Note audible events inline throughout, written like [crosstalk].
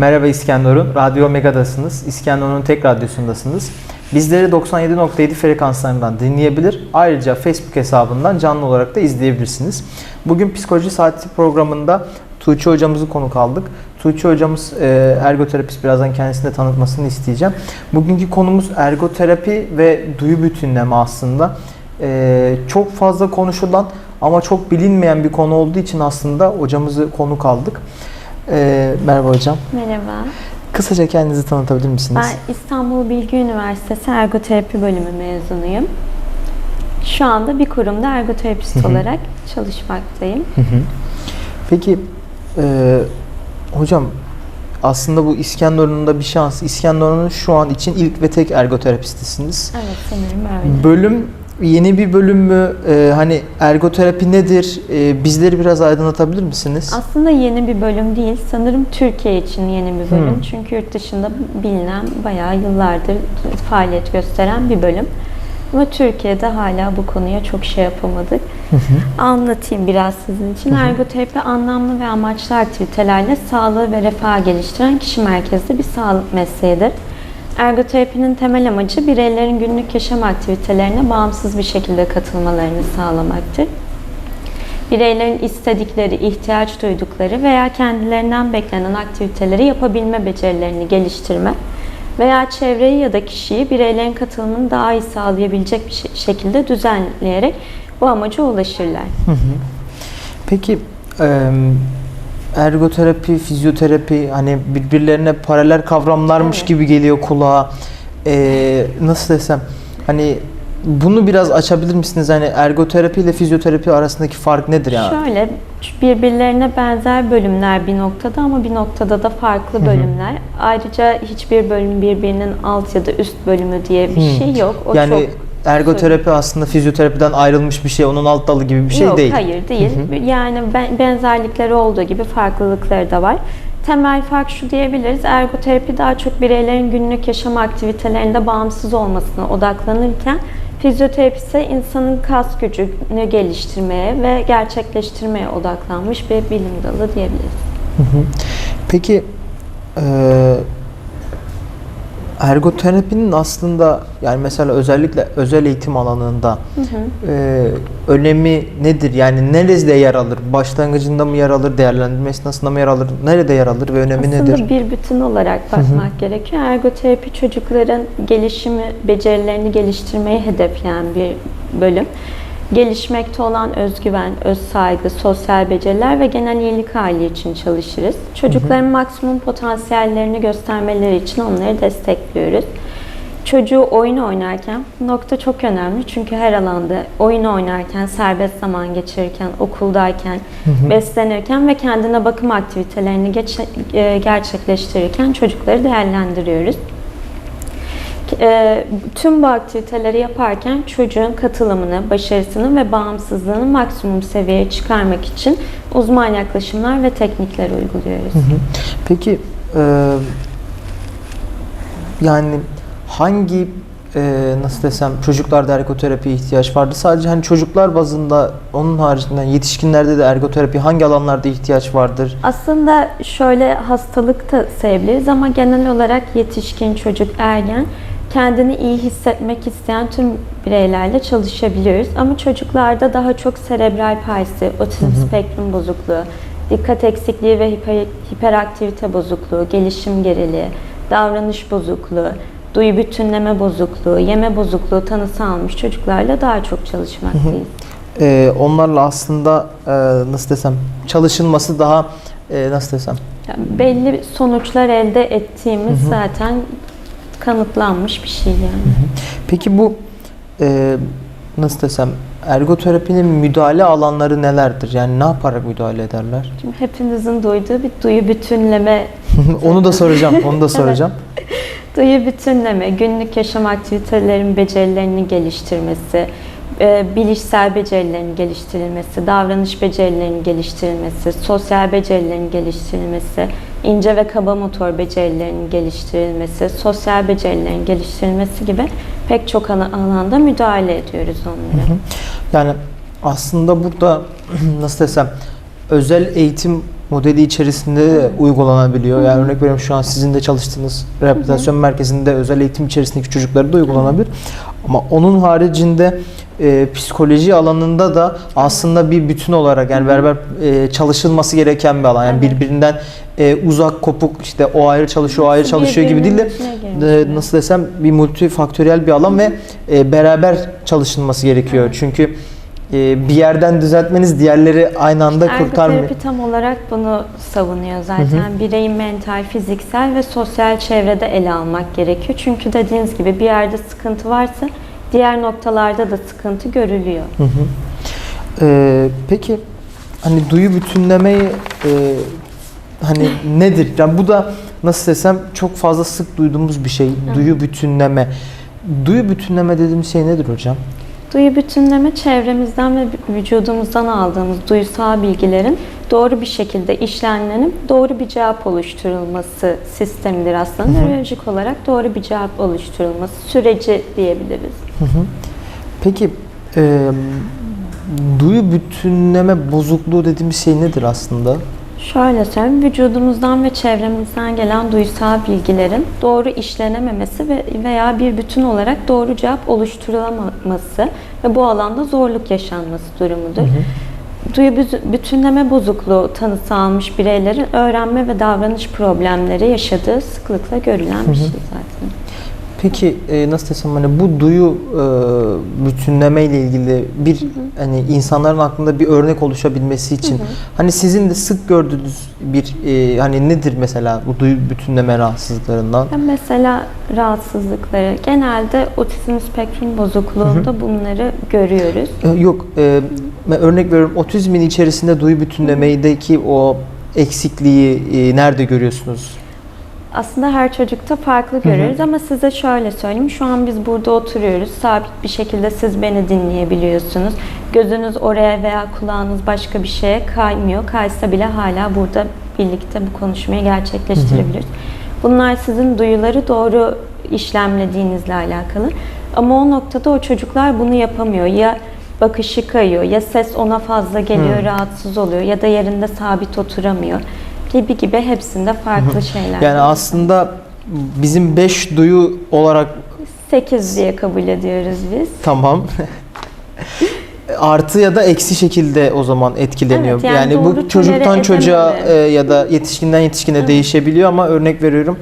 Merhaba İskenderun. Radyo Omega'dasınız. İskenderun'un tek radyosundasınız. Bizleri 97.7 frekanslarından dinleyebilir. Ayrıca Facebook hesabından canlı olarak da izleyebilirsiniz. Bugün Psikoloji Saati programında Tuğçe hocamızı konuk aldık. Tuğçe hocamız e, ergoterapist. Birazdan kendisini de tanıtmasını isteyeceğim. Bugünkü konumuz ergoterapi ve duyu bütünleme aslında. E, çok fazla konuşulan ama çok bilinmeyen bir konu olduğu için aslında hocamızı konuk aldık. E, merhaba hocam. Merhaba. Kısaca kendinizi tanıtabilir misiniz? Ben İstanbul Bilgi Üniversitesi Ergoterapi Bölümü mezunuyum. Şu anda bir kurumda ergoterapist Hı hı. olarak çalışmaktayım. Hı hı. Peki e, hocam aslında bu İskenderun'un da bir şans. İskenderun'un şu an için ilk ve tek ergoterapistisiniz. Evet sanırım öyle. Bölüm yeni bir bölüm mü? E, hani ergoterapi nedir? E, bizleri biraz aydınlatabilir misiniz? Aslında yeni bir bölüm değil. Sanırım Türkiye için yeni bir bölüm. Hmm. Çünkü yurt dışında bilinen bayağı yıllardır faaliyet gösteren bir bölüm. Ama Türkiye'de hala bu konuya çok şey yapamadık. Hı hı. Anlatayım biraz sizin için. Hı hı. Ergoterapi anlamlı ve amaçlı aktivitelerle sağlığı ve refahı geliştiren kişi merkezli bir sağlık mesleğidir. Ergoterapinin temel amacı bireylerin günlük yaşam aktivitelerine bağımsız bir şekilde katılmalarını sağlamaktır. Bireylerin istedikleri, ihtiyaç duydukları veya kendilerinden beklenen aktiviteleri yapabilme becerilerini geliştirme veya çevreyi ya da kişiyi bireylerin katılımını daha iyi sağlayabilecek bir şe- şekilde düzenleyerek bu amaca ulaşırlar. Peki ergoterapi, fizyoterapi hani birbirlerine paralel kavramlarmış Evet. gibi geliyor kulağa. E, nasıl desem hani bunu biraz açabilir misiniz? Hani ergoterapi ile fizyoterapi arasındaki fark nedir yani? Şöyle birbirlerine benzer bölümler bir noktada ama bir noktada da farklı Hı hı. bölümler. Ayrıca hiçbir bölüm birbirinin alt ya da üst bölümü diye bir Hı. şey yok. O yani çok ergoterapi aslında fizyoterapiden ayrılmış bir şey, onun alt dalı gibi bir şey Yok, değil. hayır değil. Hı hı. Yani ben- benzerlikleri olduğu gibi farklılıkları da var. Temel fark şu diyebiliriz. Ergoterapi daha çok bireylerin günlük yaşam aktivitelerinde bağımsız olmasına odaklanırken fizyoterapi ise insanın kas gücünü geliştirmeye ve gerçekleştirmeye odaklanmış bir bilim dalı diyebiliriz. Hı hı. Peki eee ergoterapinin aslında yani mesela özellikle özel eğitim alanında Hı hı. eee, önemi nedir? Yani nerede yer alır? Başlangıcında mı yer alır? Değerlendirme esnasında mı yer alır? Nerede yer alır ve önemi Aslında nedir? bir bütün olarak bakmak gerekiyor. Ergoterapi çocukların gelişimi, becerilerini geliştirmeyi hedefleyen bir bölüm. Gelişmekte olan özgüven, öz saygı, sosyal beceriler ve genel iyilik hali için çalışırız. Çocukların maksimum potansiyellerini göstermeleri için onları destekliyoruz. Çocuğu oyun oynarken, nokta çok önemli çünkü her alanda oyun oynarken, serbest zaman geçirirken, okuldayken, beslenirken ve kendine bakım aktivitelerini geç- e, gerçekleştirirken çocukları değerlendiriyoruz. E, Tüm bu aktiviteleri yaparken çocuğun katılımını, başarısını ve bağımsızlığını maksimum seviyeye çıkarmak için uzman yaklaşımlar ve teknikler uyguluyoruz. Hı hı. Peki eee, yani hangi eee, nasıl desem çocuklarda ergoterapiye ihtiyaç vardı? Sadece hani çocuklar bazında onun haricinde yetişkinlerde de ergoterapi hangi alanlarda ihtiyaç vardır? Aslında şöyle hastalık da sayabiliriz ama genel olarak yetişkin, çocuk, ergen kendini iyi hissetmek isteyen tüm bireylerle çalışabiliyoruz. Ama çocuklarda daha çok serebral palsi, otizm spektrum bozukluğu, dikkat eksikliği ve hiper, hiperaktivite bozukluğu, gelişim geriliği, davranış bozukluğu, duyu bütünleme bozukluğu, yeme bozukluğu tanısı almış çocuklarla daha çok çalışmaktayız. Eee, onlarla aslında eee, nasıl desem çalışılması daha eee, nasıl desem Yani belli sonuçlar elde ettiğimiz zaten kanıtlanmış bir şey yani. Peki bu eee, nasıl desem ergoterapinin müdahale alanları nelerdir? Yani ne yaparak müdahale ederler? Şimdi hepinizin duyduğu bir duyu bütünleme, [laughs] onu da soracağım. Onu da [laughs] soracağım. duyu bütünleme, günlük yaşam aktivitelerinin becerilerini geliştirmesi, e, bilişsel becerilerin geliştirilmesi, davranış becerilerinin geliştirilmesi, sosyal becerilerin geliştirilmesi, ince ve kaba motor becerilerinin geliştirilmesi, sosyal becerilerin geliştirilmesi gibi pek çok ala- alanda müdahale ediyoruz onlara. Yani aslında burada [clears throat] nasıl desem özel eğitim modeli içerisinde de uygulanabiliyor. Yani örnek veriyorum şu an sizin de çalıştığınız rehabilitasyon merkezinde özel eğitim içerisindeki çocuklara da uygulanabilir. Ama onun haricinde e, psikoloji alanında da aslında bir bütün olarak yani beraber e, çalışılması gereken bir alan. Yani Evet. birbirinden e, uzak kopuk işte o ayrı çalışıyor, o ayrı çalışıyor gibi değil de girmiş, e, nasıl desem bir multifaktöriyel bir alan ve e, beraber çalışılması gerekiyor. Evet. Çünkü e, bir yerden düzeltmeniz diğerleri aynı anda kurtarmıyor. Ergoterapi tam olarak bunu savunuyor zaten. Bireyin mental, fiziksel ve sosyal çevrede ele almak gerekiyor. Çünkü dediğiniz gibi bir yerde sıkıntı varsa diğer noktalarda da sıkıntı görülüyor. Hı hı. Ee, peki hani duyu bütünlemeyi e, hani [laughs] nedir? Yani bu da nasıl desem çok fazla sık duyduğumuz bir şey. Duyu bütünleme. Duyu bütünleme dediğimiz şey nedir hocam? Duyu bütünleme çevremizden ve vücudumuzdan aldığımız duysal bilgilerin doğru bir şekilde işlenlenip doğru bir cevap oluşturulması sistemidir aslında. Nörolojik olarak doğru bir cevap oluşturulması süreci diyebiliriz. Hı hı. Peki e, duyu bütünleme bozukluğu dediğimiz şey nedir aslında? Şöyle söyleyeyim, vücudumuzdan ve çevremizden gelen duysal bilgilerin doğru işlenememesi ve veya bir bütün olarak doğru cevap oluşturulamaması ve bu alanda zorluk yaşanması durumudur. Duyu büzü- bütünleme bozukluğu tanısı almış bireylerin öğrenme ve davranış problemleri yaşadığı sıklıkla görülen bir şey zaten. Peki e, nasıl desem hani bu duyu e, bütünleme ile ilgili bir hani insanların aklında bir örnek oluşabilmesi için hani sizin de sık gördüğünüz bir e, hani nedir mesela bu duyu bütünleme rahatsızlıklarından? Ya mesela rahatsızlıkları genelde otizm spektrum bozukluğunda bunları görüyoruz. E, yok e, ben örnek veriyorum otizmin içerisinde duyu bütünlemedeki o eksikliği e, nerede görüyorsunuz? Aslında her çocukta farklı görüyoruz ama size şöyle söyleyeyim. Şu an biz burada oturuyoruz. Sabit bir şekilde siz beni dinleyebiliyorsunuz. Gözünüz oraya veya kulağınız başka bir şeye kaymıyor. Kaysa bile hala burada birlikte bu konuşmayı gerçekleştirebiliyoruz. Bunlar sizin duyuları doğru işlemlediğinizle alakalı. Ama o noktada o çocuklar bunu yapamıyor. Ya bakışı kayıyor, ya ses ona fazla geliyor, rahatsız oluyor ya da yerinde sabit oturamıyor gibi gibi hepsinde farklı şeyler. Yani var. aslında bizim beş duyu olarak 8 diye kabul ediyoruz biz. Tamam. Artı ya da eksi şekilde o zaman etkileniyor. Evet, yani yani, bu çocuktan çocuğa e, ya da yetişkinden yetişkine değişebiliyor ama örnek veriyorum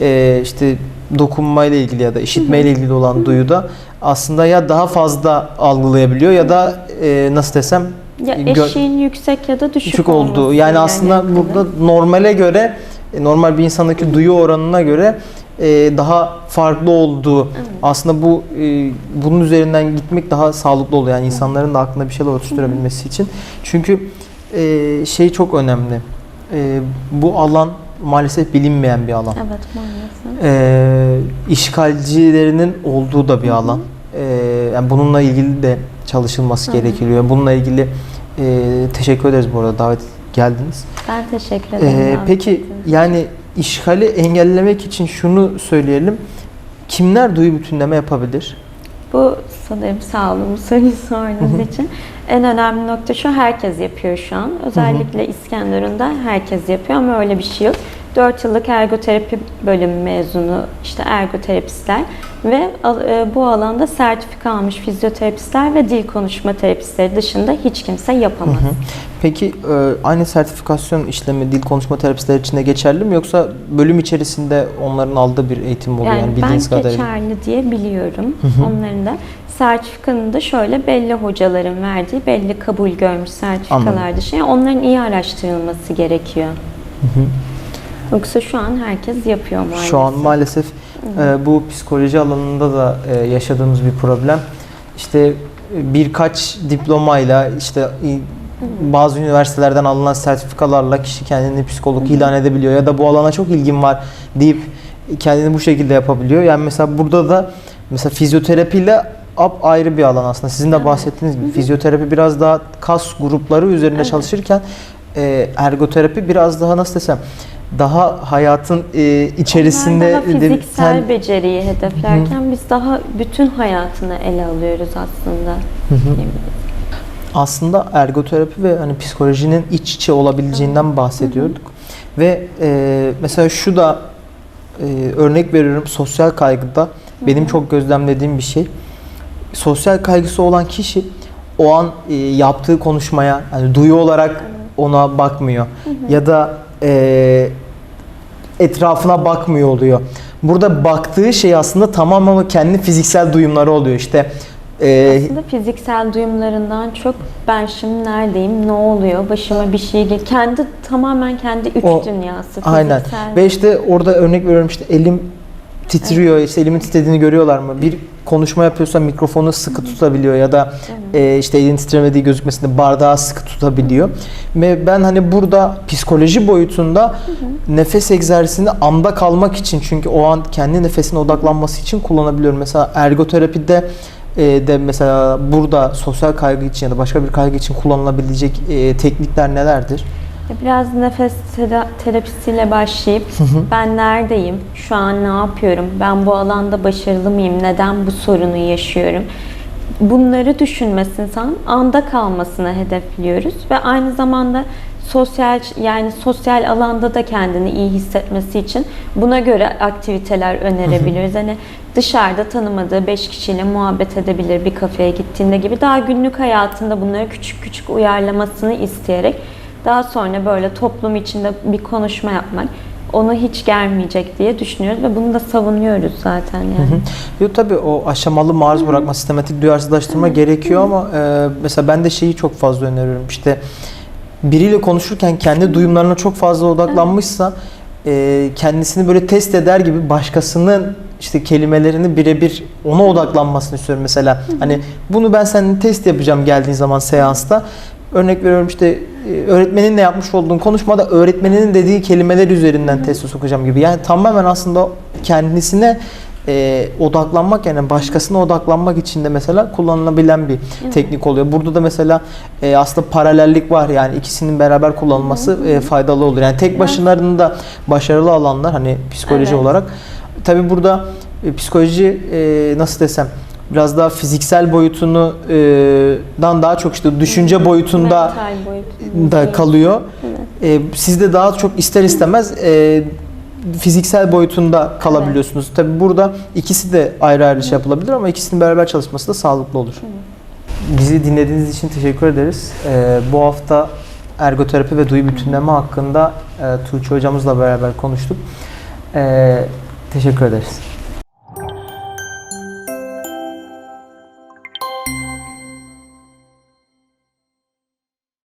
e, işte dokunma ile ilgili ya da işitme ile ilgili olan duyuda aslında ya daha fazla algılayabiliyor ya da e, nasıl desem Ya eşiğin yüksek ya da düşük, düşük olduğu. olmasıyla Yani aslında alakalı. burada normale göre e, normal bir insandaki duyu oranına göre e, daha farklı olduğu aslında bu e, bunun üzerinden gitmek daha sağlıklı oluyor. Yani insanların da aklında bir şeyler oluşturabilmesi için. Çünkü şey çok önemli. Bu alan maalesef bilinmeyen bir alan. Evet maalesef. İşgalcilerinin olduğu da bir alan. E, yani bununla ilgili de çalışılması Hı hı. gerekiyor. Bununla ilgili e, teşekkür ederiz bu arada davet geldiniz. Ben teşekkür ederim. Ee, peki için. yani işgali engellemek için şunu söyleyelim. Kimler duyu bütünleme yapabilir? Bu sanırım sağ olun bu [laughs] soruyu sorduğunuz için. En önemli nokta şu herkes yapıyor şu an. Özellikle İskenderun'da herkes yapıyor ama öyle bir şey yok. 4 yıllık ergoterapi bölümü mezunu işte ergoterapistler ve e, bu alanda sertifika almış fizyoterapistler ve dil konuşma terapistleri dışında hiç kimse yapamaz. Peki e, aynı sertifikasyon işlemi dil konuşma terapistler için de geçerli mi yoksa bölüm içerisinde onların aldığı bir eğitim oluyor yani, Yani ben bildiğiniz kadarıyla? geçerli diye biliyorum onların da. Sertifikanın da şöyle belli hocaların verdiği, belli kabul görmüş sertifikalar dışı. Yani onların iyi araştırılması gerekiyor. Yoksa şu an herkes yapıyor maalesef. Şu an maalesef e, bu psikoloji alanında da e, yaşadığımız bir problem. İşte e, birkaç diplomayla işte bazı üniversitelerden alınan sertifikalarla kişi kendini psikolog ilan edebiliyor ya da bu alana çok ilgim var deyip kendini bu şekilde yapabiliyor. Yani mesela burada da mesela fizyoterapiyle ap ayrı bir alan aslında. Sizin de bahsettiğiniz gibi fizyoterapi biraz daha kas grupları üzerinde Evet. çalışırken e, ergoterapi biraz daha nasıl desem daha hayatın e, içerisinde Onlar daha de- fiziksel sen- beceriyi hedeflerken biz daha bütün hayatını ele alıyoruz aslında. Hı hı. aslında ergoterapi ve hani psikolojinin iç içe olabileceğinden bahsediyorduk. Ve e, mesela şu da e, örnek veriyorum sosyal kaygıda benim çok gözlemlediğim bir şey. Sosyal kaygısı olan kişi o an e, yaptığı konuşmaya hani duyu olarak ona bakmıyor ya da e, etrafına bakmıyor oluyor. Burada baktığı şey aslında tamam ama kendi fiziksel duyumları oluyor. İşte e, Aslında fiziksel duyumlarından çok ben şimdi neredeyim, ne oluyor, başıma bir şey gel. Kendi tamamen kendi üç O- dünyası. Aynen. fiziksel. Ve işte orada örnek veriyorum işte elim titriyor. işte elimin titrediğini görüyorlar mı? Bir konuşma yapıyorsa mikrofonu sıkı tutabiliyor ya da e, işte elin titremediği gözükmesinde bardağı sıkı tutabiliyor. Ve ben hani burada psikoloji boyutunda nefes egzersizini anda kalmak için çünkü o an kendi nefesine odaklanması için kullanabiliyorum. Mesela ergoterapide e, de mesela burada sosyal kaygı için ya da başka bir kaygı için kullanılabilecek e, teknikler nelerdir? Biraz nefes tera- terapisiyle başlayıp ben neredeyim, şu an ne yapıyorum, ben bu alanda başarılı mıyım, neden bu sorunu yaşıyorum? Bunları düşünmesi insan anda kalmasını hedefliyoruz ve aynı zamanda sosyal yani sosyal alanda da kendini iyi hissetmesi için buna göre aktiviteler önerebiliriz. Hani dışarıda tanımadığı 5 kişiyle muhabbet edebilir bir kafeye gittiğinde gibi daha günlük hayatında bunları küçük küçük uyarlamasını isteyerek daha sonra böyle toplum içinde bir konuşma yapmak onu hiç germeyecek diye düşünüyoruz ve bunu da savunuyoruz zaten yani. Yok tabii o aşamalı maruz bırakma, sistematik duyarsızlaştırma gerekiyor ama e, mesela ben de şeyi çok fazla öneriyorum. İşte biriyle konuşurken kendi duyumlarına çok fazla odaklanmışsa e, kendisini böyle test eder gibi başkasının işte kelimelerini birebir ona odaklanmasını istiyorum mesela. Hani bunu ben seninle test yapacağım geldiğin zaman seansta. Örnek veriyorum işte öğretmeninle yapmış olduğun konuşmada öğretmeninin dediği kelimeler üzerinden teste sokacağım gibi. Yani tamamen aslında kendisine e, odaklanmak yani başkasına odaklanmak için de mesela kullanılabilen bir teknik oluyor. Burada da mesela e, aslında paralellik var yani ikisinin beraber kullanılması e, faydalı olur. Yani tek başlarında da başarılı alanlar hani psikoloji Evet. olarak. Tabi burada e, psikoloji e, nasıl desem biraz daha fiziksel boyutunu e, dan daha çok işte düşünce boyutunda da kalıyor. E, siz de daha çok ister istemez e, fiziksel boyutunda kalabiliyorsunuz. Tabi burada ikisi de ayrı ayrı şey yapılabilir ama ikisinin beraber çalışması da sağlıklı olur. Bizi dinlediğiniz için teşekkür ederiz. E, bu hafta ergoterapi ve duyu bütünleme hakkında e, Tuğçe hocamızla beraber konuştuk. E, teşekkür ederiz.